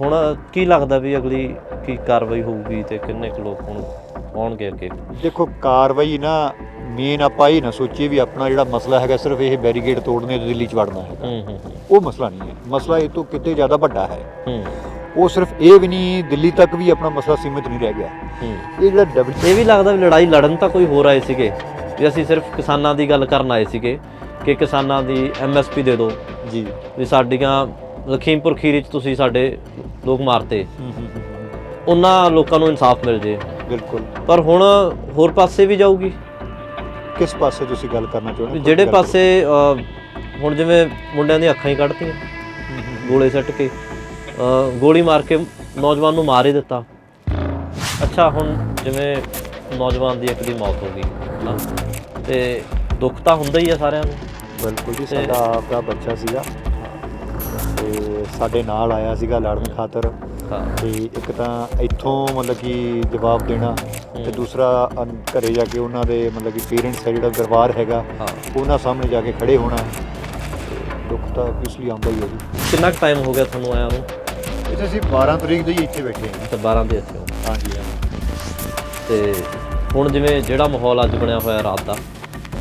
ਹੁਣ ਕੀ ਲੱਗਦਾ ਵੀ ਅਗਲੀ ਕੀ ਕਾਰਵਾਈ ਹੋਊਗੀ ਤੇ ਕਿੰਨੇ ਕੁ ਲੋਕ ਹੁਣ ਆਉਣਗੇ ਅੱਗੇ? ਦੇਖੋ ਕਾਰਵਾਈ ਨਾ ਮੇਨ ਆਪਾਂ ਇਹ ਨਾ ਸੋਚੀਏ ਵੀ ਆਪਣਾ ਜਿਹੜਾ ਮਸਲਾ ਹੈਗਾ ਸਿਰਫ ਇਹ ਬੈਰੀਕੇਡ ਤੋੜਨੇ ਤੇ ਦਿੱਲੀ ਚ ਵੜਨਾ ਹੈ ਹੂੰ ਹੂੰ ਹੂੰ, ਉਹ ਮਸਲਾ ਨਹੀਂ ਹੈ। ਮਸਲਾ ਇਹ ਤੋਂ ਕਿਤੇ ਜ਼ਿਆਦਾ ਵੱਡਾ ਹੈ। ਹੂੰ। ਉਹ ਸਿਰਫ ਇਹ ਵੀ ਨਹੀਂ ਦਿੱਲੀ ਤੱਕ ਵੀ ਆਪਣਾ ਮਸਲਾ ਸੀਮਿਤ ਨਹੀਂ ਰਹਿ ਗਿਆ। ਹੂੰ। ਇਹ ਜਿਹੜਾ ਡਬਲ ਇਹ ਵੀ ਲੱਗਦਾ ਵੀ ਲੜਾਈ ਲੜਨ ਤਾਂ ਕੋਈ ਹੋਰ ਆਏ ਸੀਗੇ। ਵੀ ਅਸੀਂ ਸਿਰਫ ਕਿਸਾਨਾਂ ਦੀ ਗੱਲ ਕਰਨ ਆਏ ਸੀਗੇ ਕਿ ਕਿਸਾਨਾਂ ਦੀ ਐਮਐਸਪੀ ਦੇ ਦਿਓ। ਜੀ। ਵੀ ਸਾਡੀਆਂ ਲਖੀਮਪੁਰ ਖੀਰੀ ਚ ਤੁਸੀਂ ਸਾਡੇ ਲੋਕ ਮਾਰਤੇ। ਉਹਨਾਂ ਲੋਕਾਂ ਨੂੰ ਇਨਸਾਫ ਮਿਲ ਜੇ। ਬਿਲਕੁਲ। ਪਰ ਹੁਣ ਹੋਰ ਪਾਸੇ ਵੀ ਜਾਊਗੀ। ਕਿਸ ਪਾਸੇ ਤੁਸੀਂ ਗੱਲ ਕਰਨਾ ਚਾਹੁੰਦੇ? ਜਿਹੜੇ। ਪਾਸੇ ਹੁਣ ਜਿਵੇਂ ਮੁੰਡਿਆਂ ਦੀਆਂ ਅੱਖਾਂ ਹੀ ਕੱਢਤੀਆਂ। ਗੋਲੇ ਸੱਟ ਕੇ ਗੋਲੀ ਮਾਰ ਕੇ ਨੌਜਵਾਨ ਨੂੰ ਮਾਰ ਹੀ ਦਿੱਤਾ। ਅੱਛਾ ਹੁਣ ਜਿਵੇਂ ਨੌਜਵਾਨ ਦੀ ਇੱਕ ਦੀ ਮੌਤ ਹੋ ਗਈ। ਤੇ ਦੁੱਖ ਤਾਂ ਹੁੰਦਾ ਹੀ ਆ ਸਾਰਿਆਂ ਨੂੰ। ਬਿਲਕੁਲ ਜੀ ਸਾਡਾ ਆਪਦਾ ਬੱਚਾ ਸੀਗਾ। ਤੇ ਸਾਡੇ ਨਾਲ ਆਇਆ ਸੀਗਾ ਲੜਨ ਖਾਤਰ। ਹਾਂ। ਤੇ ਇੱਕ ਤਾਂ ਇੱਥੋਂ ਮਤਲਬ ਕਿ ਜਵਾਬ ਦੇਣਾ ਤੇ। ਦੂਸਰਾ ਅਨ- ਘਰੇ ਜਾ ਕੇ ਉਹਨਾਂ ਦੇ ਮਤਲਬ ਕਿ ਪੇਰੈਂਟਸ ਹੈ ਜਿਹੜਾ ਦਰਬਾਰ ਹੈਗਾ ਉਹਨਾਂ ਸਾਹਮਣੇ ਜਾ ਕੇ ਖੜੇ ਹੋਣਾ। ਤੇ ਦੁੱਖ ਤਾਂ ਪਿਛਲੀ ਆਉਂਦਾ ਹੀ ਹੈ ਜੀ। ਕਿੰਨਾ ਕੁ ਟਾਈਮ ਹੋ ਗਿਆ ਤੁਹਾਨੂੰ ਆਇਆ ਨੂੰ? ਇੱਥੇ ਅਸੀਂ 12 ਤਰੀਕ ਦੇ ਹੀ ਇੱਥੇ ਬੈਠੇ ਹਾਂ। ਤੇ 12 ਦੇ ਇੱਥੇ ਹੋ। ਹਾਂਜੀ ਹਾਂ ਤੇ ਹੁਣ ਜਿਵੇਂ ਜਿਹੜਾ ਮਾਹੌਲ ਅੱਜ ਬਣਿਆ ਹੋਇਆ ਰਾਤ ਦਾ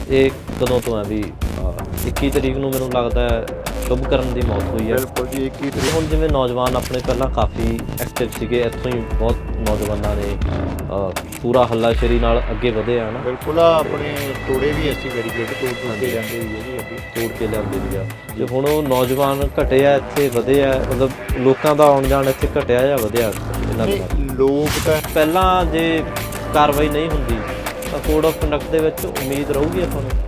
ਇਹ ਕਦੋਂ ਤੋਂ ਹੈ ਵੀ ਅਹ, 21 ਤਰੀਕ ਨੂੰ ਮੈਨੂੰ ਲੱਗਦਾ ਹੈ ਸ਼ੁਭਕਰਨ ਦੀ ਮੌਤ ਹੋਈ ਹੈ। ਬਿਲਕੁਲ ਜੀ 21 ਤੇ ਤਰੀਕ। ਹੁਣ ਜਿਵੇਂ ਨੌਜਵਾਨ ਆਪਣੇ ਪਹਿਲਾਂ ਕਾਫੀ ਐਕਟਿਵ ਸੀਗੇ ਇੱਥੋਂ ਹੀ ਬਹੁਤ ਨੌਜਵਾਨਾਂ ਨੇ ਪੂਰਾ ਹੱਲਾਸ਼ੇਰੀ ਨਾਲ ਅੱਗੇ ਵਧੇ ਆ ਨਾ। ਬਿਲਕੁਲ ਆ ਆਪਣੇ ਤੋੜੇ ਵੀ ਅਸੀਂ ਬੈਰੀਕੇਡ ਤੋੜ ਤੋੜ ਕੇ ਜਾਂਦੇ ਹੈ ਜੀ ਅੱਗੇ। ਤੋੜ ਕੇ ਲਿਆਂਦੇ ਵੀ ਆ। ਤੇ ਹੁਣ ਉਹ ਨੌਜਵਾਨ ਘਟੇ ਆ ਇੱਥੇ ਵਧੇ ਆ ਮਤਲਬ ਲੋਕਾਂ ਦਾ ਆਉਣ ਜਾਣ ਇੱਥੇ ਘਟਿਆ ਜਾਂ ਵਧਿਆ? ਇਹਨਾਂ ਦੇ ਲੋਕ ਤਾਂ ਪਹਿਲਾਂ ਜੇ ਕਾਰਵਾਈ ਨਹੀਂ ਹੁੰਦੀ ਤਾਂ ਕੋਡ ਆਫ ਕੰਡਕਟ ਦੇ ਵਿੱਚ ਉਮੀਦ ਰਹੂਗੀ ਆਪਾਂ ਨੂੰ?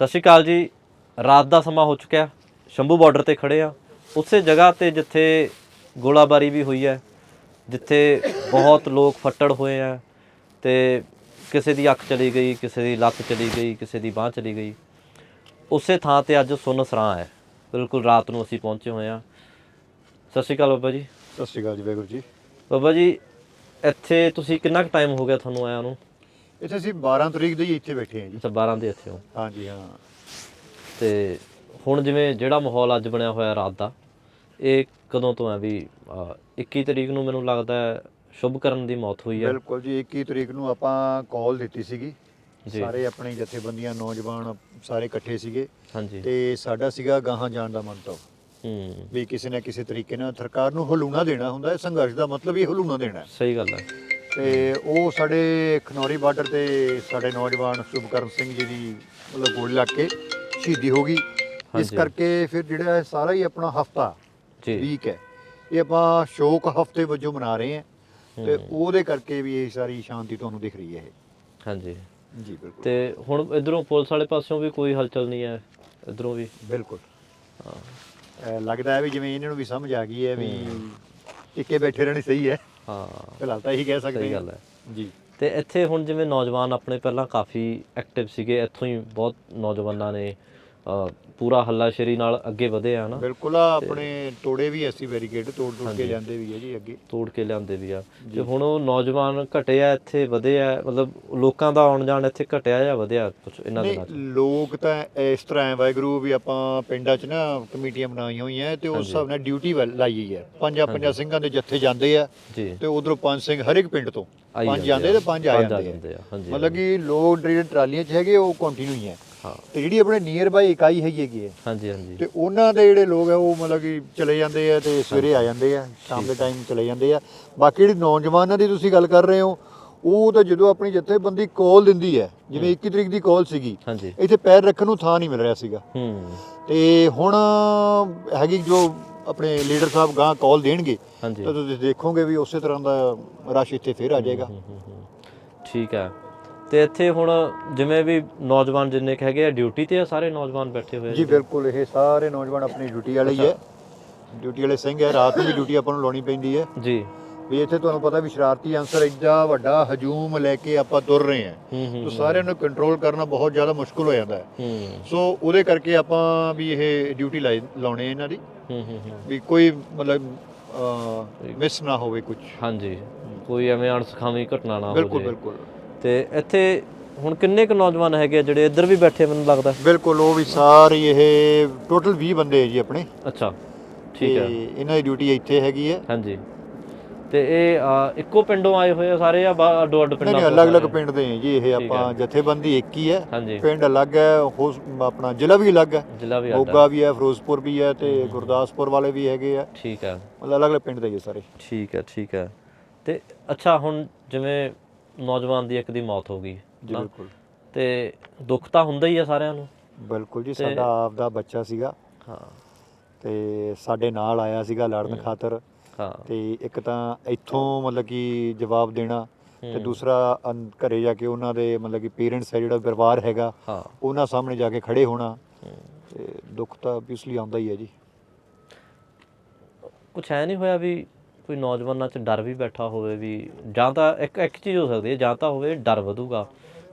ਸਤਿ ਸ਼੍ਰੀ ਅਕਾਲ ਜੀ। ਰਾਤ ਦਾ ਸਮਾਂ ਹੋ ਚੁੱਕਿਆ ਸ਼ੰਭੂ ਬਾਰਡਰ ਤੇ ਖੜੇ ਆ ਉਸੇ ਜਗ੍ਹਾ ਤੇ ਜਿੱਥੇ ਗੋਲਾਬਾਰੀ ਵੀ ਹੋਈ ਹੈ ਜਿੱਥੇ ਬਹੁਤ ਲੋਕ ਫੱਟੜ ਹੋਏ ਆ ਤੇ ਕਿਸੇ ਦੀ ਅੱਖ ਚਲੀ ਗਈ ਕਿਸੇ ਦੀ ਲੱਤ ਚਲੀ ਗਈ ਕਿਸੇ ਦੀ ਬਾਹ ਚਲੀ ਗਈ। ਉਸੇ ਥਾਂ ਤੇ ਅੱਜ ਸੁੰਨ ਸਰਾਂ ਹੈ। ਬਿਲਕੁਲ ਰਾਤ ਨੂੰ ਅਸੀਂ ਪਹੁੰਚੇ ਹੋਏ ਆ ਸਤਿ ਸ਼੍ਰੀ ਅਕਾਲ ਬਾਬਾ ਜੀ। ਸਤਿ ਸ਼੍ਰੀ ਅਕਾਲ ਜੀ ਵਾਹਿਗੁਰੂ ਜੀ। ਬਾਬਾ ਜੀ ਇੱਥੇ ਤੁਸੀਂ ਕਿੰਨਾ ਕੁ ਟਾਈਮ ਹੋ ਗਿਆ ਤੁਹਾਨੂੰ ਆਇਆ ਨੂੰ? ਇੱਥੇ ਅਸੀਂ 12 ਤਰੀਕ ਦੇ ਹੀ ਇੱਥੇ ਬੈਠੇ ਹਾਂ ਜੀ। ਅੱਛਾ 12 ਦੇ ਇੱਥੇ ਹੋ। ਹਾਂਜੀ ਹਾਂ। ਤੇ ਹੁਣ ਜਿਵੇਂ ਜਿਹੜਾ ਮਾਹੌਲ ਅੱਜ ਬਣਿਆ ਹੋਇਆ ਰਾਤ ਦਾ ਇਹ ਕਦੋਂ ਤੋਂ ਹੈ ਵੀ ਅਹ, 21 ਤਰੀਕ ਨੂੰ ਮੈਨੂੰ ਲੱਗਦਾ ਹੈ ਸ਼ੁਭਕਰਨ ਦੀ ਮੌਤ ਹੋਈ ਹੈ। ਬਿਲਕੁਲ ਜੀ 21 ਤਰੀਕ ਨੂੰ ਆਪਾਂ ਕਾਲ ਦਿੱਤੀ ਸੀਗੀ। ਜੀ। ਸਾਰੇ ਆਪਣੇ ਜਥੇਬੰਦੀਆਂ ਨੌਜਵਾਨ ਸਾਰੇ ਇਕੱਠੇ ਸੀਗੇ। ਹਾਂਜੀ। ਤੇ ਸਾਡਾ ਸੀਗਾ ਗਾਹਾਂ ਜਾਣ ਦਾ ਮੰਤਵ ਹੂੰ। ਵੀ ਕਿਸੇ ਨਾ ਕਿਸੇ ਤਰੀਕੇ ਨਾਲ ਸਰਕਾਰ ਨੂੰ ਹਲੂਣਾ ਦੇਣਾ ਹੁੰਦਾ ਹੈ ਸੰਘਰਸ਼ ਦਾ ਮਤਲਬ ਹੀ ਹਲੂਣਾ ਦੇਣਾ ਹੈ। ਸਹੀ ਗੱਲ ਹੈ। ਤੇ ਉਹ ਸਾਡੇ ਖਨੌਰੀ ਬਾਰਡਰ ਤੇ ਸਾਡੇ ਨੌਜਵਾਨ ਸੁਭਕਰਨ ਸਿੰਘ ਜੀ ਦੀ ਮਤਲਬ ਗੋਲੀ ਲੱਗ ਕੇ ਸ਼ਹੀਦੀ ਹੋ ਗਈ। ਇਸ ਹਾਂਜੀ। ਕਰਕੇ ਫਿਰ ਜਿਹੜਾ ਇਹ ਸਾਰਾ ਹੀ ਆਪਣਾ ਹਫਤਾ ਜੀ। ਵੀਕ ਹੈ। ਇਹ ਆਪਾਂ ਸ਼ੋਕ ਹਫ਼ਤੇ ਵਜੋਂ ਮਨਾ ਰਹੇ ਹਾਂ ਤੇ। ਉਹਦੇ ਕਰਕੇ ਵੀ ਇਹ ਸਾਰੀ ਸ਼ਾਂਤੀ ਤੁਹਾਨੂੰ ਦਿਖ ਰਹੀ ਹੈ ਹਾਂਜੀ। ਇਹ ਜੀ ਬਿਲਕੁਲ। ਤੇ ਹੁਣ ਇਧਰੋਂ ਪੁਲਿਸ ਵਾਲੇ ਪਾਸਿਓਂ ਵੀ ਕੋਈ ਹਲਚਲ ਨਹੀਂ ਹੈ ਇਧਰੋਂ ਵੀ? ਬਿਲਕੁਲ। ਹਾਂ। ਅਹ ਲੱਗਦਾ ਹੈ ਵੀ ਜਿਵੇਂ ਇਹਨਾਂ ਨੂੰ ਵੀ ਸਮਝ ਆ ਗਈ ਹੈ ਵੀ ਟਿੱਕੇ ਬੈਠੇ ਰਹਿਣੇ ਸਹੀ ਹੈ। ਹਾਂ। ਫਿਲਹਾਲ ਤਾਂ ਇਹੀ ਕਹਿ ਸਕਦੇ ਸਹੀ ਹਾਂ। ਗੱਲ ਹੈ। ਜੀ। ਤੇ ਇੱਥੇ ਹੁਣ ਜਿਵੇਂ ਨੌਜਵਾਨ ਆਪਣੇ ਪਹਿਲਾਂ ਕਾਫੀ ਐਕਟਿਵ ਸੀਗੇ ਇੱਥੋਂ ਹੀ ਬਹੁਤ ਨੌਜਵਾਨਾਂ ਨੇ ਪੂਰਾ ਹੱਲਾਸ਼ੇਰੀ ਨਾਲ ਅੱਗੇ ਵਧੇ ਆ ਨਾ। ਬਿਲਕੁਲ ਆ ਆਪਣੇ ਤੋੜੇ ਵੀ ਅਸੀਂ ਬੈਰੀਕੇਡ ਤੋੜ ਤੋੜ ਕੇ ਜਾਂਦੇ ਵੀ ਹੈ ਜੀ ਅੱਗੇ। ਤੋੜ ਕੇ ਲਿਆਂਦੇ ਵੀ ਆ। ਤੇ ਹੁਣ ਉਹ ਨੌਜਵਾਨ ਘਟੇ ਆ ਇੱਥੇ ਵਧੇ ਆ ਮਤਲਬ ਲੋਕਾਂ ਦਾ ਆਉਣ ਜਾਣ ਇੱਥੇ ਘਟਿਆ ਜਾਂ ਵਧਿਆ ਕੁਝ ਇਹਨਾਂ ਦਿਨਾਂ 'ਚ ਲੋਕ ਤਾਂ ਇਸ ਤਰ੍ਹਾਂ ਹੈ ਵਾਹਿਗੁਰੂ ਵੀ ਆਪਾਂ ਪਿੰਡਾਂ 'ਚ ਨਾ ਕਮੇਟੀਆਂ ਬਣਾਈਆਂ ਹੋਈਆਂ ਤੇ ਉਸ ਹਿਸਾਬ ਨਾਲ ਡਿਊਟੀ ਲਾਈ ਹੋਈ ਹੈ। ਪੰਜਾਂ ਪੰਜਾਂ ਸਿੰਘਾਂ ਦੇ ਜੱਥੇ ਜਾਂਦੇ ਆ ਤੇ ਉਧਰੋਂ ਪੰਜ ਸਿੰਘ ਹਰ ਇੱਕ ਪਿੰਡ ਤੋਂ। ਪੰਜ ਜਾਂਦੇ ਆ। ਤੇ ਪੰਜ ਆ ਆ ਜਾਂਦੇ ਆ। ਆ, ਮਤਲਬ ਕਿ ਲੋਕ ਜਿਹੜੇ ਟਰਾਲੀਆਂ 'ਚ ਹੈਗੇ ਉਹ ਕੰਟੀਨਿਊ ਹੀ ਹੈ। ਹਾਂ। ਤੇ ਜਿਹੜੀ ਆਪਣੇ ਨੀਅਰ ਬਾਈ ਇਕਾਈ ਹੈਗੀ ਹੈਗੀ ਹੈ ਹਾਂਜੀ ਹਾਂਜੀ। ਤੇ ਉਹਨਾਂ ਦੇ ਜਿਹੜੇ ਲੋਕ ਆ ਉਹ ਮਤਲਬ ਕਿ ਚਲੇ ਜਾਂਦੇ ਆ ਤੇ ਸਵੇਰੇ ਆ ਜਾਂਦੇ ਆ ਸ਼ਾਮ ਦੇ ਟਾਈਮ ਚਲੇ ਜਾਂਦੇ ਆ। ਬਾਕੀ ਜਿਹੜੀ ਨੌਜਵਾਨਾਂ ਦੀ ਤੁਸੀਂ ਗੱਲ ਕਰ ਰਹੇ ਹੋ ਉਹ ਤਾਂ ਜਦੋਂ ਆਪਣੀ ਜਥੇਬੰਦੀ ਕਾਲ ਦਿੰਦੀ ਹੈ ਜਿਵੇਂ 21 ਤਰੀਕ ਦੀ ਕਾਲ ਸੀਗੀ ਹਾਂਜੀ। ਇੱਥੇ ਪੈਰ ਰੱਖਣ ਨੂੰ ਥਾਂ ਨਹੀਂ ਮਿਲ ਰਿਹਾ ਸੀਗਾ। ਹੂੰ। ਤੇ ਹੁਣ ਹੈਗੀ ਜੋ ਆਪਣੇ ਲੀਡਰ ਸਾਹਿਬ ਗਾਂ ਕਾਲ ਦੇਣਗੇ ਤਾਂ ਤੁਸੀਂ ਦੇਖੋਗੇ ਵੀ ਉਸੇ ਤਰ੍ਹਾਂ ਦਾ ਰਸ਼ ਇੱਥੇ ਫੇਰ ਆ ਜਾਏਗਾ। ਠੀਕ ਹੈ। ਤੇ ਇੱਥੇ ਹੁਣ ਜਿਵੇਂ ਵੀ ਨੌਜਵਾਨ ਜਿੰਨੇ ਹੈਗੇ ਆ ਡਿਊਟੀ ਤੇ ਆ ਸਾਰੇ ਨੌਜਵਾਨ ਬੈਠੇ ਹੋਏ ਆ ਜੀ ਬਿਲਕੁਲ ਇਹ ਸਾਰੇ ਨੌਜਵਾਨ ਆਪਣੀ ਡਿਊਟੀ ਵਾਲੇ ਹੀ ਹੈ ਡਿਊਟੀ ਵਾਲੇ ਸਿੰਘ ਹੈ ਰਾਤ ਨੂੰ ਵੀ ਡਿਊਟੀ ਆਪਾਂ ਨੂੰ ਲਾਉਣੀ ਪੈਂਦੀ ਹੈ ਜੀ। ਵੀ ਇੱਥੇ ਤੁਹਾਨੂੰ ਪਤਾ ਵੀ ਸ਼ਰਾਰਤੀ ਅਨਸਰ ਇੱਡਾ ਵੱਡਾ ਹਜੂਮ ਲੈ ਕੇ ਆਪਾਂ ਤੁਰ ਰਹੇ ਹਾਂ ਤਾਂ ਸਾਰਿਆਂ ਨੂੰ ਕੰਟਰੋਲ ਕਰਨਾ ਬਹੁਤ ਜ਼ਿਆਦਾ ਮੁਸ਼ਕਲ ਹੋ ਜਾਂਦਾ। ਹੈ। ਸੋ ਉਹਦੇ ਕਰਕੇ ਆਪਾਂ ਵੀ ਇਹ ਡਿਊਟੀ ਲਾਉਣੇ ਇਹਨਾਂ ਦੀ। ਵੀ ਕੋਈ ਮਤਲਬ ਮਿਸ ਨਾ ਹੋਵੇ ਕੁਝ ਹਾਂਜੀ। ਕੋਈ ਐਵੇਂ ਅਣਸਖਾਵੀ ਘਟਨਾ ਨਾ ਹੋ ਬਿਲਕੁਲ ਬਿਲਕੁਲ। ਤੇ ਇੱਥੇ ਹੁਣ ਕਿੰਨੇ ਕੁ ਨੌਜਵਾਨ ਹੈਗੇ ਆ ਜਿਹੜੇ ਇੱਧਰ ਵੀ ਬੈਠੇ ਮੈਨੂੰ ਲੱਗਦਾ? ਬਿਲਕੁਲ ਉਹ ਵੀ ਸਾਰੇ ਇਹ ਟੋਟਲ 20 ਬੰਦੇ ਹੈ ਜੀ ਆਪਣੇ। ਅੱਛਾ ਠੀਕ ਹੈ ਤੇ ਇਹਨਾਂ ਦੀ ਡਿਊਟੀ ਇੱਥੇ ਹੈਗੀ ਹੈ ਹਾਂਜੀ। ਤੇ ਇਹ ਅ, ਇੱਕੋ ਪਿੰਡੋਂ ਆਏ ਹੋਏ ਆ ਸਾਰੇ ਆ ਅੱਡੋ ਅੱਡ ਨਹੀਂ ਪਿੰਡਾਂ ਨਹੀਂ ਤੋਂ ਅਲੱਗ-ਅਲੱਗ ਸਾਰੇ? ਪਿੰਡ ਦੇ ਹੈ ਜੀ ਇਹ ਆਪਾਂ ਜਥੇਬੰਦੀ ਇੱਕ ਹੀ ਹੈ ਹਾਂਜੀ। ਪਿੰਡ ਅਲੱਗ ਹੈ ਹੋਸ ਆਪਣਾ ਜ਼ਿਲ੍ਹਾ ਵੀ ਅਲੱਗ ਹੈ ਜ਼ਿਲ੍ਹਾ ਵੀ ਅੱਡ ਮੋਗਾ ਵੀ ਹੈ ਫਿਰੋਜ਼ਪੁਰ ਵੀ ਹੈ ਤੇ ਗੁਰਦਾਸਪੁਰ ਵਾਲੇ ਵੀ ਹੈਗੇ ਆ। ਠੀਕ ਹੈ ਮਤਲਬ ਅਲੱਗ-ਅਲੱਗ ਪਿੰਡ ਦੇ ਜੀ ਸਾਰੇ। ਠੀਕ ਹੈ ਠੀਕ ਹੈ ਤੇ ਅੱਛਾ ਹੁਣ ਜਿਵੇਂ ਨੌਜਵਾਨ ਦੀ ਇੱਕ ਦੀ ਮੌਤ ਹੋ ਗਈ ਜੀ? ਬਿਲਕੁਲ। ਤੇ ਦੁੱਖ ਤਾਂ ਹੁੰਦਾ ਹੀ ਆ ਸਾਰਿਆਂ ਨੂੰ। ਬਿਲਕੁਲ ਜੀ ਸਾਡਾ ਆਪ ਦਾ ਬੱਚਾ ਸੀਗਾ। ਹਾਂ। ਤੇ ਸਾਡੇ ਨਾਲ ਆਇਆ ਸੀਗਾ ਲੜਨ ਖਾਤਰ। ਹਾਂ। ਤੇ ਇੱਕ ਤਾਂ ਇੱਥੋਂ ਮਤਲਬ ਕਿ ਜਵਾਬ ਦੇਣਾ ਤੇ ਹੂੰ। ਦੂਸਰਾ ਅੰ- ਘਰੇ ਜਾ ਕੇ ਉਹਨਾਂ ਦੇ ਮਤਲਬ ਕਿ ਪੇਰੈਂਟਸ ਹੈ ਜਿਹੜਾ ਪਰਿਵਾਰ ਹੈਗਾ ਹਾਂ। ਉਹਨਾਂ ਸਾਹਮਣੇ ਜਾ ਕੇ ਖੜੇ ਹੋਣਾ। ਹੂੰ। ਤੇ ਦੁੱਖ ਤਾਂ ਆਬਵੀਅਸਲੀ ਆਉਂਦਾ ਹੀ ਹੈ ਜੀ। ਕੁਛ ਐ ਨਹੀਂ ਹੋਇਆ ਵੀ ਕੋਈ ਨੌਜਵਾਨਾਂ 'ਚ ਡਰ ਵੀ ਬੈਠਾ ਹੋਵੇ ਵੀ ਜਾਂ ਤਾਂ ਇੱਕ ਇੱਕ ਚੀਜ਼ ਹੋ ਸਕਦੀ ਹੈ ਜਾਂ ਤਾਂ ਹੋਵੇ ਡਰ ਵਧੂਗਾ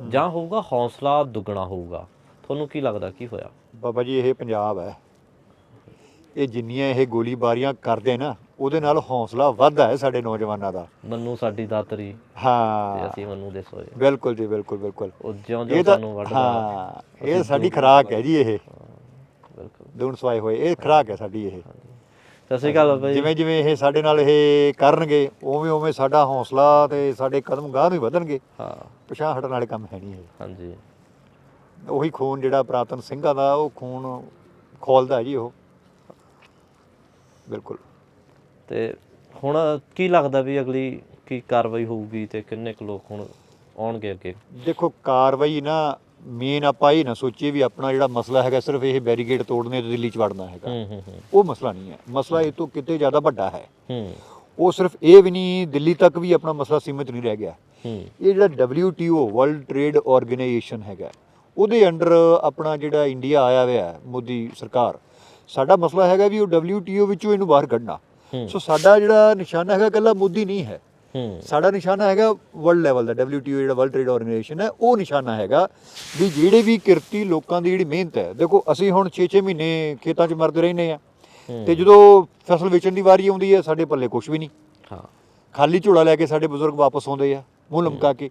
ਜਾਂ ਹੋਊਗਾ ਹੌਸਲਾ ਦੁੱਗਣਾ ਹੋਊਗਾ। ਤੁਹਾਨੂੰ ਕੀ ਲੱਗਦਾ ਕੀ ਹੋਇਆ? ਬਾਬਾ ਜੀ ਇਹ ਪੰਜਾਬ ਹੈ। ਇਹ ਜਿੰਨੀਆਂ ਇਹ ਗੋਲੀਬਾਰੀਆਂ ਕਰਦੇ ਨਾ ਉਹਦੇ ਨਾਲ ਹੌਸਲਾ ਵੱਧਦਾ ਹੈ ਸਾਡੇ ਨੌਜਵਾਨਾਂ ਦਾ। ਮੰਨੂ ਸਾਡੀ ਦਾਤਰੀ। ਤੇ ਹਾਂ ਅਸੀਂ ਮੰਨੂ ਦੇ ਸੋਏ। ਬਿਲਕੁਲ ਜੀ ਬਿਲਕੁਲ ਬਿਲਕੁਲ। ਉਹ ਜਿਉਂ ਇਹ ਜਿਉਂ ਤਾਂ ਸਾਨੂੰ ਵੱਢਦਾ ਹਾਂ ਇਹ ਸਾਡੀ ਖੁਰਾਕ ਹੈ ਜੀ ਇਹ। ਬਿਲਕੁਲ। ਦੂਣ ਸਵਾਏ ਹੋਏ ਇਹ ਖੁਰਾਕ ਹੈ ਸਾਡੀ ਇਹ। ਸਤਿ ਸ਼੍ਰੀ ਅਕਾਲ ਬਾਬਾ ਜੀ। ਜਿਵੇਂ ਜਿਵੇਂ ਇਹ ਸਾਡੇ ਨਾਲ ਇਹ ਕਰਨਗੇ ਉਵੇਂ ਉਵੇਂ ਸਾਡਾ ਹੌਸਲਾ ਤੇ ਸਾਡੇ ਕਦਮ ਗਾਹ ਨੂੰ ਹੀ ਵਧਣਗੇ। ਹਾਂ। ਪਿਛਾਂ ਹਟਣ ਵਾਲੇ ਕੰਮ ਹੈ ਨਹੀਂ ਇਹ। ਹਾਂਜੀ। ਉਹੀ ਖੂਨ ਜਿਹੜਾ ਪ੍ਰਾਤਨ ਸਿੰਘਾਂ ਦਾ ਉਹ ਖੂਨ ਖੋਲਦਾ ਜੀ ਉਹ। ਬਿਲਕੁਲ। ਤੇ ਹੁਣ ਕੀ ਲੱਗਦਾ ਵੀ ਅਗਲੀ ਕੀ ਕਾਰਵਾਈ ਹੋਊਗੀ ਤੇ ਕਿੰਨੇ ਕੁ ਲੋਕ ਹੁਣ ਆਉਣਗੇ ਅੱਗੇ? ਦੇਖੋ ਕਾਰਵਾਈ ਨਾ ਮੇਨ ਆਪਾਂ ਇਹ ਨਾ ਸੋਚੀਏ ਵੀ ਆਪਣਾ ਜਿਹੜਾ ਮਸਲਾ ਹੈਗਾ ਸਿਰਫ ਇਹ ਬੈਰੀਕੇਡ ਤੋੜਨੇ ਤੇ ਦਿੱਲੀ ਚ ਵੜਨਾ ਹੈਗਾ। ਉਹ ਮਸਲਾ ਨਹੀਂ ਹੈ। ਮਸਲਾ ਇਹ ਤੋਂ ਕਿਤੇ ਜ਼ਿਆਦਾ ਵੱਡਾ ਹੈ। ਉਹ ਸਿਰਫ ਇਹ ਵੀ ਨਹੀਂ ਦਿੱਲੀ ਤੱਕ ਵੀ ਆਪਣਾ ਮਸਲਾ ਸੀਮਿਤ ਨਹੀਂ ਰਹਿ ਗਿਆ। ਇਹ ਜਿਹੜਾ WTO ਵਰਲਡ ਟ੍ਰੇਡ ਆਰਗੇਨਾਈਜੇਸ਼ਨ ਹੈਗਾ ਉਹਦੇ ਅੰਡਰ ਆਪਣਾ ਜਿਹੜਾ ਇੰਡੀਆ ਆਇਆ ਹੋਇਆ ਹੈ ਮੋਦੀ ਸਰਕਾਰ ਸਾਡਾ ਮਸਲਾ ਹੈਗਾ ਵੀ ਉਹ WTO ਵਿੱਚੋਂ ਇਹਨੂੰ ਬਾਹਰ ਕੱਢਣਾ। ਸੋ ਸਾਡਾ ਜਿਹੜਾ ਨਿਸ਼ਾਨਾ ਹੈਗਾ ਇਕੱਲਾ ਮੋਦੀ ਨਹੀਂ ਹੂੰ। ਸਾਡਾ ਨਿਸ਼ਾਨਾ ਹੈਗਾ ਵਰਲਡ ਲੈਵਲ ਦਾ WTO ਜਿਹੜਾ ਵਰਲਡ ਟ੍ਰੇਡ ਆਰਗੇਨਾਈਜੇਸ਼ਨ ਹੈ ਉਹ ਨਿਸ਼ਾਨਾ ਹੈਗਾ ਵੀ ਜਿਹੜੇ ਵੀ ਕਿਰਤੀ ਲੋਕਾਂ ਦੀ ਜਿਹੜੀ ਮਿਹਨਤ ਹੈ ਦੇਖੋ ਅਸੀਂ ਹੁਣ 6-6 ਮਹੀਨੇ ਖੇਤਾਂ 'ਚ ਮਰਦੇ ਰਹਿੰਦੇ ਆ। ਤੇ ਜਦੋਂ ਫਸਲ ਵੇਚਣ ਦੀ ਵਾਰੀ ਆਉਂਦੀ ਹੈ ਸਾਡੇ ਪੱਲੇ ਕੁਝ ਵੀ ਨਹੀਂ। ਹਾਂ। ਖਾਲੀ ਝੋਲਾ ਲੈ ਕੇ ਸਾਡੇ ਬਜ਼ੁਰਗ ਵਾਪਸ ਆਉਂਦੇ ਆ ਮੂੰਹ ਲਮਕਾ ਕੇ।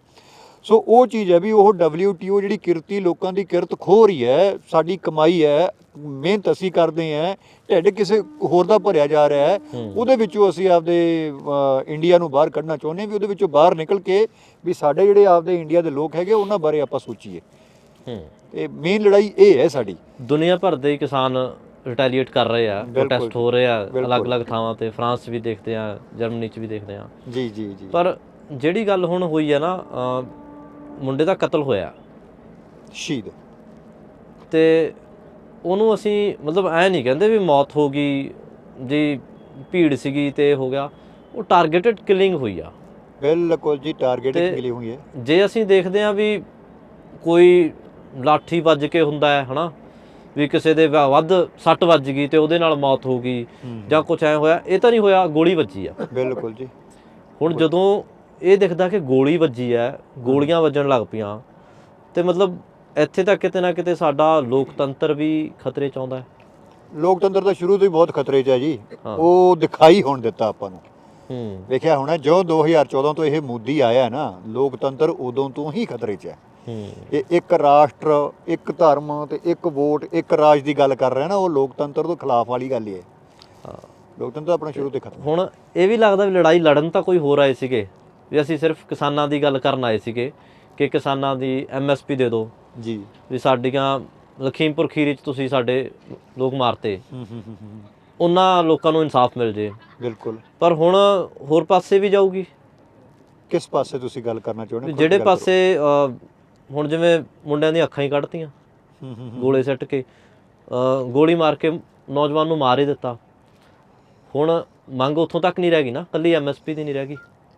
ਸੋ ਉਹ ਚੀਜ਼ ਹੈ ਵੀ ਉਹ WTO ਜਿਹੜੀ ਕਿਰਤੀ ਲੋਕਾਂ ਦੀ ਕਿਰਤ ਖੋ ਰਹੀ ਹੈ ਸਾਡੀ ਕਮਾਈ ਹੈ ਮਿਹਨਤ ਅਸੀਂ ਕਰਦੇ ਆ ਢਿੱਡ ਕਿਸੇ ਹੋਰ ਦਾ ਭਰਿਆ ਜਾ ਰਿਹਾ ਹੈ ਹੂੰ। ਉਹਦੇ ਵਿੱਚੋਂ ਅਸੀਂ ਆਪਦੇ ਇੰਡੀਆ ਨੂੰ ਬਾਹਰ ਕੱਢਣਾ ਚਾਹੁੰਦੇ ਹਾਂ ਵੀ ਉਹਦੇ ਵਿੱਚੋਂ ਬਾਹਰ ਨਿਕਲ ਕੇ ਵੀ ਸਾਡੇ ਜਿਹੜੇ ਆਪਦੇ ਇੰਡੀਆ ਦੇ ਲੋਕ ਹੈਗੇ ਉਹਨਾਂ ਬਾਰੇ ਆਪਾਂ ਸੋਚੀਏ। ਹੂੰ। ਤੇ ਮੇਨ ਲੜਾਈ ਇਹ ਹੈ ਸਾਡੀ। ਦੁਨੀਆ ਭਰ ਦੇ ਕਿਸਾਨ ਰਿਟੈਲੀਏਟ ਕਰ ਰਹੇ ਆ ਪ੍ਰੋਟੈਸਟ ਹੋ ਰਹੇ ਆ। ਅਲੱਗ-ਅਲੱਗ ਥਾਵਾਂ ਤੇ ਫਰਾਂਸ ਵੀ ਦੇਖਦੇ ਆ ਜਰਮਨੀ 'ਚ ਵੀ ਦੇਖਦੇ ਆ। ਜੀ ਜੀ ਜੀ। ਪਰ ਜਿਹੜੀ ਗੱਲ ਹੁਣ ਹੋਈ ਆ ਨਾ ਮੁੰਡੇ ਦਾ ਕਤਲ ਹੋਇਆ। ਸ਼ਹੀਦ। ਤੇ ਉਹਨੂੰ ਅਸੀਂ ਮਤਲਬ ਐ ਨਹੀਂ ਕਹਿੰਦੇ ਵੀ ਮੌਤ ਹੋ ਗਈ ਜੀ ਭੀੜ ਸੀਗੀ ਤੇ ਇਹ ਹੋ ਗਿਆ। ਉਹ ਟਾਰਗੇਟਡ ਕਿਲਿੰਗ ਹੋਈ ਆ। ਬਿਲਕੁਲ ਜੀ ਟਾਰਗੇਟ ਤੇ- ਮਿਲੀ ਹੋਈ ਹੈ। ਜੇ ਅਸੀਂ ਦੇਖਦੇ ਆ ਵੀ ਕੋਈ ਲਾਠੀ ਵੱਜ ਕੇ ਹੁੰਦਾ ਹੈ ਹਨਾ ਵੀ ਕਿਸੇ ਦੇ ਵੱਧ ਸੱਟ ਵੱਜ ਗਈ ਤੇ ਉਹਦੇ ਨਾਲ ਮੌਤ ਹੋ ਗਈ ਜਾਂ ਕੁਝ ਐ ਹੋਇਆ ਇਹ ਤਾਂ ਨਹੀਂ ਹੋਇਆ ਗੋਲੀ ਵੱਜੀ ਆ। ਬਿਲਕੁਲ ਜੀ। ਹੁਣ ਜਦੋਂ ਇਹ ਦਿਖਦਾ ਕਿ ਗੋਲੀ ਵੱਜੀ ਐ ਗੋਲੀਆਂ ਵੱਜਣ ਲੱਗ ਪਈਆਂ। ਤੇ ਮਤਲਬ ਇੱਥੇ ਤਾਂ ਕਿਤੇ ਨਾ ਕਿਤੇ ਸਾਡਾ ਲੋਕਤੰਤਰ ਵੀ ਖਤਰੇ ਚ ਆਉਂਦਾ ਹੈ। ਲੋਕਤੰਤਰ ਤਾਂ ਸ਼ੁਰੂ ਤੋਂ ਹੀ ਬਹੁਤ ਖਤਰੇ 'ਚ ਹੈ ਜੀ। ਹਾਂ। ਉਹ ਦਿਖਾਈ ਹੋਣ ਦਿੱਤਾ ਆਪਾਂ ਨੂੰ। ਹੂੰ। ਵੇਖਿਆ ਹੋਣਾ ਜੋ 2014 ਤੋਂ ਇਹ ਮੋਦੀ ਆਇਆ ਨਾ ਲੋਕਤੰਤਰ ਉਦੋਂ ਤੋਂ ਹੀ ਖਤਰੇ 'ਚ ਹੈ। ਹੂੰ। ਇਹ ਇੱਕ ਰਾਸ਼ਟਰ ਇੱਕ ਧਰਮ ਤੇ ਇੱਕ ਵੋਟ ਇੱਕ ਰਾਜ ਦੀ ਗੱਲ ਕਰ ਰਿਹਾ ਨਾ ਉਹ ਲੋਕਤੰਤਰ ਤੋਂ ਖਿਲਾਫ ਵਾਲੀ ਗੱਲ ਹੀ ਹੈ। ਹਾਂ। ਲੋਕਤੰਤਰ ਆਪਣਾ ਸ਼ੁਰੂ ਤੋਂ ਹੀ ਖਤਮ ਹੁਣ ਇਹ ਵੀ ਲੱਗਦਾ ਵੀ ਲੜਾਈ ਲੜਨ ਤਾਂ ਕੋਈ ਹੋਰ ਆਏ ਸੀਗੇ। ਵੀ ਅਸੀਂ ਸਿਰਫ ਕਿਸਾਨਾਂ ਦੀ ਗੱਲ ਕਰਨ ਆਏ ਸੀਗੇ ਕਿ ਕਿਸਾਨਾਂ ਦੀ ਐਮਐਸਪੀ ਦੇ ਦਿਓ। ਜੀ। ਵੀ ਸਾਡੀਆਂ ਲਖੀਮਪੁਰ ਖੀਰੀ ਚ ਤੁਸੀਂ ਸਾਡੇ ਲੋਕ ਮਾਰਤੇ। ਉਹਨਾਂ ਲੋਕਾਂ ਨੂੰ ਇਨਸਾਫ ਮਿਲ ਜੇ। ਬਿਲਕੁਲ। ਪਰ ਹੁਣ ਹੋਰ ਪਾਸੇ ਵੀ ਜਾਊਗੀ। ਕਿਸ ਪਾਸੇ ਤੁਸੀਂ ਗੱਲ ਕਰਨਾ ਚਾਹੁੰਦੇ ਹੋ? ਜਿਹੜੇ। ਪਾਸੇ ਹੁਣ ਜਿਵੇਂ ਮੁੰਡਿਆਂ ਦੀਆਂ ਅੱਖਾਂ ਹੀ ਕੱਢਤੀਆਂ। ਗੋਲੇ ਸੱਟ ਕੇ ਗੋਲੀ ਮਾਰ ਕੇ ਨੌਜਵਾਨ ਨੂੰ ਮਾਰ ਹੀ ਦਿੱਤਾ। ਹੁਣ ਮੰਗ ਉੱਥੋਂ ਤੱਕ ਨਹੀਂ ਰਹਿ ਗਈ ਨਾ। ਕੱਲੀ ਐਮਐਸਪੀ ਦੀ ਨਹੀਂ ਰਹਿ ਗਈ।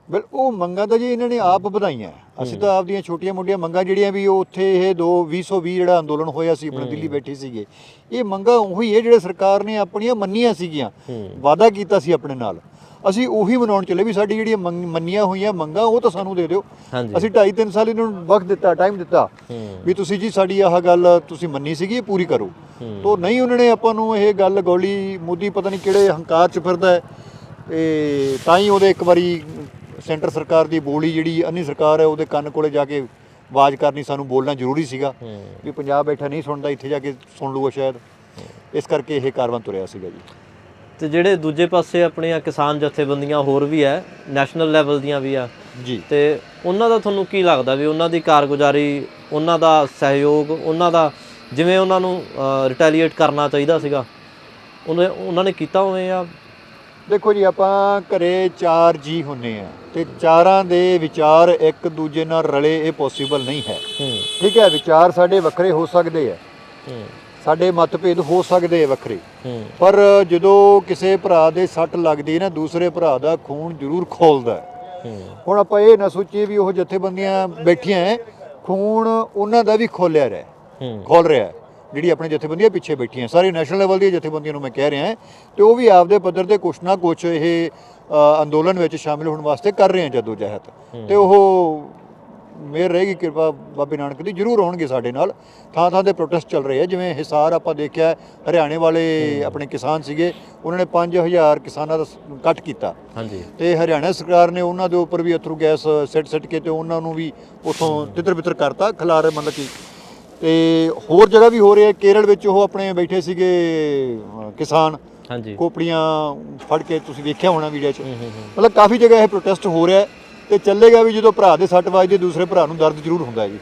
ਬਿਲ ਉਹ ਮੰਗਾਂ ਤਾਂ ਜੀ ਇਹਨਾਂ ਨੇ ਆਪ ਵਧਾਈਆਂ। ਅਸੀਂ ਤਾਂ ਆਪਦੀਆਂ ਛੋਟੀਆਂ ਮੋਟੀਆਂ ਮੰਗਾਂ ਜਿਹੜੀਆਂ ਵੀ ਉਹ ਉੱਥੇ ਇਹ 2 2020 ਜਿਹੜਾ ਅੰਦੋਲਨ ਹੋਇਆ ਸੀ ਆਪਣੇ ਦਿੱਲੀ ਬੈਠੇ ਸੀਗੇ। ਇਹ ਮੰਗਾਂ ਉਹੀ ਹੈ ਜਿਹੜੇ ਸਰਕਾਰ ਨੇ ਆਪਣੀਆਂ ਮੰਨੀਆਂ ਸੀਗੀਆਂ। ਵਾਅਦਾ ਕੀਤਾ ਸੀ ਆਪਣੇ ਨਾਲ। ਅਸੀਂ ਉਹੀ ਮਨਾਉਣ ਚੱਲੇ ਵੀ ਸਾਡੀ ਜਿਹੜੀਆਂ ਮੰਨੀਆਂ ਹੋਈਆਂ ਮੰਗਾਂ ਉਹ ਤਾਂ ਸਾਨੂੰ ਦੇ ਦਿਓ। ਅਸੀਂ 2.5 3 ਸਾਲ ਇਹਨਾਂ ਨੂੰ ਵਕਤ ਦਿੱਤਾ ਟਾਈਮ ਦਿੱਤਾ। ਵੀ ਤੁਸੀਂ ਜੀ ਸਾਡੀ ਆਹ ਗੱਲ ਤੁਸੀਂ ਮੰਨੀ ਸੀਗੀ ਇਹ ਪੂਰੀ ਕਰੋ। ਤੋ ਨਹੀਂ ਉਹਨਾਂ ਨੇ ਆਪਾਂ ਨੂੰ ਇਹ ਗੱਲ ਗੋਲੀ ਮੋਦੀ ਪਤਾ ਨਹੀਂ ਕਿਹੜੇ ਹੰਕਾਰ ਚ ਫਿਰਦਾ ਹੈ। ਤਾਂ ਹੀ ਉਹਦੇ ਇੱਕ ਵਾਰੀ ਸੈਂਟਰ ਸਰਕਾਰ ਦੀ ਬੋਲੀ ਜਿਹੜੀ ਅੰਨੀ ਸਰਕਾਰ ਹੈ ਉਹਦੇ ਕੰਨ ਕੋਲੇ ਜਾ ਕੇ ਆਵਾਜ਼ ਕਰਨੀ ਸਾਨੂੰ ਬੋਲਣਾ ਜ਼ਰੂਰੀ ਸੀਗਾ। ਵੀ ਪੰਜਾਬ ਬੈਠਾ ਨਹੀਂ ਸੁਣਦਾ ਇੱਥੇ ਜਾ ਕੇ ਸੁਣ ਲੂਗਾ ਸ਼ਾਇਦ। ਇਸ ਕਰਕੇ ਇਹ ਕਾਰਵਾਂ ਤੁਰਿਆ ਸੀਗਾ ਜੀ। ਤੇ ਜਿਹੜੇ ਦੂਜੇ ਪਾਸੇ ਆਪਣੀਆਂ ਕਿਸਾਨ ਜਥੇਬੰਦੀਆਂ ਹੋਰ ਵੀ ਹੈ ਨੈਸ਼ਨਲ ਲੈਵਲ ਦੀਆਂ ਵੀ ਆ ਜੀ। ਤੇ ਉਹਨਾਂ ਦਾ ਤੁਹਾਨੂੰ ਕੀ ਲੱਗਦਾ ਵੀ ਉਹਨਾਂ ਦੀ ਕਾਰਗੁਜ਼ਾਰੀ ਉਹਨਾਂ ਦਾ ਸਹਿਯੋਗ ਉਹਨਾਂ ਦਾ ਜਿਵੇਂ ਉਹਨਾਂ ਨੂੰ ਰਿਟੈਲੀਏਟ ਕਰਨਾ ਚਾਹੀਦਾ ਸੀਗਾ ਉਹਨੇ ਉਹਨਾਂ ਨੇ ਕੀਤਾ ਉਵੇਂ ਆ ਦੇਖੋ ਜੀ ਆਪਾਂ ਘਰੇ ਚਾਰ ਜੀ ਹੁੰਨੇ ਆ ਤੇ ਚਾਰਾਂ ਦੇ ਵਿਚਾਰ ਇੱਕ ਦੂਜੇ ਨਾਲ ਰਲੇ ਇਹ ਪੋਸੀਬਲ ਨਹੀਂ ਹੈ। ਠੀਕ ਹੈ ਵਿਚਾਰ ਸਾਡੇ ਵੱਖਰੇ ਹੋ ਸਕਦੇ ਆ। ਹੂੰ। ਸਾਡੇ ਮਤਭੇਦ ਹੋ ਸਕਦੇ ਆ ਵੱਖਰੇ। ਪਰ ਜਦੋਂ ਕਿਸੇ ਭਰਾ ਦੇ ਸੱਟ ਲੱਗਦੀ ਨਾ ਦੂਸਰੇ ਭਰਾ ਦਾ ਖੂਨ ਜ਼ਰੂਰ ਖੋਲਦਾ ਹੁਣ ਆਪਾਂ ਇਹ ਨਾ ਸੋਚੀਏ ਵੀ ਉਹ ਜਥੇਬੰਦੀਆਂ ਬੈਠੀਆਂ ਖੂਨ ਉਹਨਾਂ ਦਾ ਵੀ ਖੋਲਿਆ ਰਿਹਾ ਖੋਲ ਰਿਹਾ। ਜਿਹੜੀ ਆਪਣੇ ਜਥੇਬੰਦੀਆਂ ਪਿੱਛੇ ਬੈਠੀਆਂ ਸਾਰੀ ਨੈਸ਼ਨਲ ਲੈਵਲ ਦੀਆਂ ਜਥੇਬੰਦੀਆਂ ਨੂੰ ਮੈਂ ਕਹਿ ਰਿਹਾ ਹਾਂ ਤੇ ਉਹ ਵੀ ਆਪਦੇ ਪੱਧਰ ਤੇ ਕੁਛ ਨਾ ਕੁਛ ਇਹ ਅੰਦੋਲਨ ਵਿੱਚ ਸ਼ਾਮਿਲ ਹੋਣ ਵਾਸਤੇ ਕਰ ਰਹੇ ਆ ਜਦੋ ਜਹਿਤ ਤੇ ਉਹ ਮੇਰ ਰਹੇਗੀ ਕਿਰਪਾ ਬਾਬੇ ਨਾਨਕ ਦੀ ਜ਼ਰੂਰ ਆਉਣਗੇ ਸਾਡੇ ਨਾਲ। ਥਾਂ ਥਾਂ ਤੇ ਪ੍ਰੋਟੈਸਟ ਚੱਲ ਰਹੇ ਆ ਜਿਵੇਂ ਹਿਸਾਰ ਆਪਾਂ ਦੇਖਿਆ ਹਰਿਆਣੇ ਵਾਲੇ ਆਪਣੇ ਕਿਸਾਨ ਸੀਗੇ ਉਹਨਾਂ ਨੇ 5000 ਕਿਸਾਨਾਂ ਦਾ ਇਕੱਠ ਕੀਤਾ। ਹਾਂਜੀ। ਤੇ ਹਰਿਆਣਾ ਸਰਕਾਰ ਨੇ ਉਹਨਾਂ ਦੇ ਉੱਪਰ ਵੀ ਅਥਰੂ ਗੈਸ ਸਿੱਟ ਸਿੱਟ ਕੇ ਤੇ ਉਹਨਾਂ ਨੂੰ ਵੀ ਉਥੋਂ ਤਿੱਤਰ ਬਿੱਤਰ ਕਰਤਾ ਖਿਲਾਰ ਮਤਲਬ ਕਿ ਤੇ ਹੋਰ ਜਗ੍ਹਾ ਵੀ ਹੋ ਰਿਹਾ ਕੇਰਲ ਵਿੱਚ ਉਹ ਆਪਣੇ ਬੈਠੇ ਸੀਗੇ ਕਿਸਾਨ ਹਾਂਜੀ। ਕੋਪੜੀਆਂ ਫੜ ਕੇ ਤੁਸੀਂ ਵੇਖਿਆ ਹੋਣਾ ਵੀਡੀਓ 'ਚ? ਮਤਲਬ ਕਾਫੀ ਜਗ੍ਹਾ ਇਹ ਪ੍ਰੋਟੈਸਟ ਹੋ ਰਿਹਾ ਹੈ ਤੇ ਚੱਲੇਗਾ ਵੀ ਜਦੋਂ ਭਰਾ ਦੇ ਸੱਟ ਵੱਜਦੀ ਦੂਸਰੇ ਭਰਾ ਨੂੰ ਦਰਦ ਜ਼ਰੂਰ ਹੁੰਦਾ ਹੈ ਜੀ।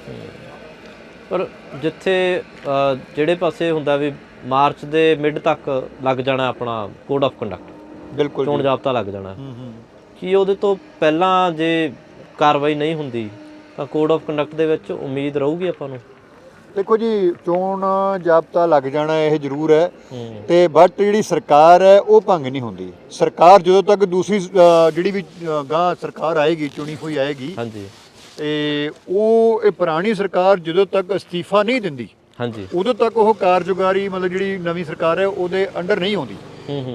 ਪਰ ਜਿੱਥੇ ਅ, ਜਿਹੜੇ ਪਾਸੇ ਹੁੰਦਾ ਵੀ ਮਾਰਚ ਦੇ ਮਿਡ ਤੱਕ ਲੱਗ ਜਾਣਾ ਆਪਣਾ ਕੋਡ ਆਫ ਕੰਡਕਟ ਬਿਲਕੁਲ ਚੋਣ ਜੀ। ਜਾਬਤਾ ਲੱਗ ਜਾਣਾ। ਹੂੰ ਹੂੰ। ਕੀ ਉਹਦੇ ਤੋਂ ਪਹਿਲਾਂ ਜੇ ਕਾਰਵਾਈ ਨਹੀਂ ਹੁੰਦੀ ਤਾਂ ਕੋਡ ਆਫ ਕੰਡਕਟ ਦੇ ਵਿੱਚ ਉਮੀਦ ਰਹੂਗੀ ਆਪਾਂ ਨੂੰ? ਦੇਖੋ ਜੀ ਚੋਣ ਜਾਬਤਾ ਲੱਗ ਜਾਣਾ ਇਹ ਜ਼ਰੂਰ ਹੈ। ਤੇ ਬਟ ਜਿਹੜੀ ਸਰਕਾਰ ਹੈ ਉਹ ਭੰਗ ਨਹੀਂ ਹੁੰਦੀ। ਸਰਕਾਰ ਜਦੋਂ ਤੱਕ ਦੂਸਰੀ ਜਿਹੜੀ ਵੀ ਗਾਂ ਸਰਕਾਰ ਆਏਗੀ ਚੁਣੀ ਹੋਈ ਆਏਗੀ ਹਾਂਜੀ। ਤੇ ਉਹ ਇਹ ਪੁਰਾਣੀ ਸਰਕਾਰ ਜਦੋਂ ਤੱਕ ਅਸਤੀਫਾ ਨਹੀਂ ਦਿੰਦੀ ਹਾਂਜੀ। ਉਦੋਂ ਤੱਕ ਉਹ ਕਾਰਜਕਾਰੀ ਮਤਲਬ ਜਿਹੜੀ ਨਵੀਂ ਸਰਕਾਰ ਹੈ ਉਹਦੇ ਅੰਡਰ ਨਹੀਂ ਆਉਂਦੀ।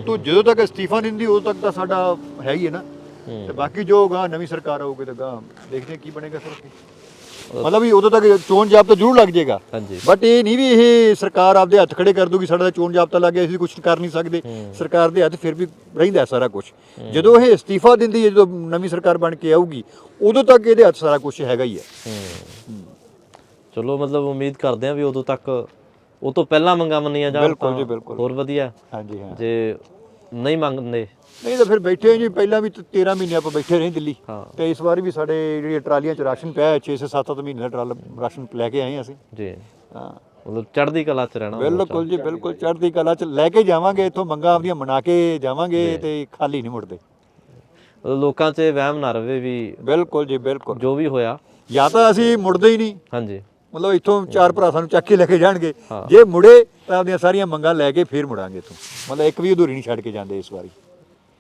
ਤੋਂ ਜਦੋਂ ਤੱਕ ਅਸਤੀਫਾ ਨਹੀਂ ਦਿੰਦੀ ਉਦੋਂ ਤੱਕ ਤਾਂ ਸਾਡਾ ਹੈ ਹੀ ਹੈ ਨਾ। ਤੇ ਬਾਕੀ ਜੋ ਗਾਂ ਨਵੀਂ ਸਰਕਾਰ ਆਊਗੀ ਤਾਂ ਗਾਂ ਦੇਖਦੇ ਕੀ ਬਣੇਗਾ ਉੱਥੇ। ਮਤਲਬ ਵੀ ਉਦੋਂ ਤੱਕ ਚੋਣ ਜਾਬਤਾ ਜ਼ਰੂਰ ਲੱਗ ਜਾਏਗਾ। ਹਾਂਜੀ। ਬਟ ਇਹ ਨਹੀਂ ਵੀ ਇਹ ਸਰਕਾਰ ਆਪਦੇ ਹੱਥ ਖੜੇ ਕਰ ਦੂਗੀ ਸਾਡਾ ਤਾਂ ਚੋਣ ਜਾਬਤਾ ਲੱਗ ਗਿਆ ਅਸੀਂ ਕੁਝ ਕਰ ਨਹੀਂ ਸਕਦੇ। ਸਰਕਾਰ ਦੇ ਹੱਥ ਫਿਰ ਵੀ ਰਹਿੰਦਾ ਹੈ ਸਾਰਾ ਕੁਝ ਜਦੋਂ ਇਹ ਅਸਤੀਫਾ ਦਿੰਦੀ ਹੈ ਜਦੋਂ ਨਵੀਂ ਸਰਕਾਰ ਬਣ ਕੇ ਆਊਗੀ ਉਦੋਂ ਤੱਕ ਇਹਦੇ ਹੱਥ ਸਾਰਾ ਕੁਝ ਹੈਗਾ ਹੀ ਹੈ। ਹੂੰ। ਚਲੋ ਮਤਲਬ ਉਮੀਦ ਕਰਦੇ ਆ ਵੀ ਉਦੋਂ ਤੱਕ ਉਹ ਤੋਂ ਪਹਿਲਾਂ ਮੰਗਾ ਮੰਨੀਆਂ ਜਾਣ ਤਾਂ ਬਿਲਕੁਲ। ਹੋਰ ਵਧੀਆ। ਹਾਂਜੀ ਹਾਂ। ਜੇ ਨਹੀਂ ਮੰਗਦੇ ਨਹੀਂ ਤਾਂ ਫਿਰ ਬੈਠੇ ਜੀ ਪਹਿਲਾਂ ਵੀ 13 ਮਹੀਨੇ ਆਪਾਂ ਬੈਠੇ ਰਹੇ ਦਿੱਲੀ। ਹਾਂ। ਤੇ ਇਸ ਵਾਰ ਵੀ ਸਾਡੇ ਜਿਹੜੀਆਂ ਟਰਾਲੀਆਂ ਚ ਰਾਸ਼ਨ ਪਿਆ ਹੈ 6 ਸੇ 7 ਮਹੀਨੇ ਦਾ ਟਰਾਲ ਰਾਸ਼ਨ ਲੈ ਕੇ ਆਏ ਹਾਂ ਅਸੀਂ। ਜੀ। ਹਾਂ। ਮਤਲਬ ਚੜ੍ਹਦੀ ਕਲਾ ਚ ਰਹਿਣਾ ਬਿਲਕੁਲ ਜੀ ਬਿਲਕੁਲ ਚੜ੍ਹਦੀ ਕਲਾ ਚ ਲੈ ਕੇ ਜਾਵਾਂਗੇ ਇੱਥੋਂ ਮੰਗਾਂ ਆਪਦੀਆਂ ਮਨਾ ਕੇ ਜਾਵਾਂਗੇ ਤੇ ਖਾਲੀ ਨਹੀਂ ਮੁੜਦੇ। ਮਤਲਬ ਲੋਕਾਂ 'ਚ ਇਹ ਵਹਿਮ ਨਾ ਰਵੇ ਵੀ ਬਿਲਕੁਲ ਜੀ ਬਿਲਕੁਲ। ਜੋ ਵੀ ਹੋਇਆ। ਜਾਂ ਤਾਂ ਅਸੀਂ ਮੁੜਦੇ ਹੀ ਨਹੀਂ। ਹਾਂਜੀ। ਮਤਲਬ ਇੱਥੋਂ ਚਾਰ ਭਰਾ ਸਾਨੂੰ ਚੱਕ ਕੇ ਲੈ ਕੇ ਜਾਣਗੇ। ਜੇ ਮੁੜੇ ਤਾਂ ਆਪਣੀਆਂ ਸਾਰੀਆਂ ਮੰਗਾਂ ਲੈ ਕੇ ਫੇਰ ਮੁੜਾਂਗੇ ਇੱਥੋਂ। ਮਤਲਬ ਇੱਕ ਵੀ ਅਧੂਰੀ ਨਹੀਂ ਛੱਡ ਕੇ ਜਾਂਦੇ ਇਸ ਵਾਰੀ।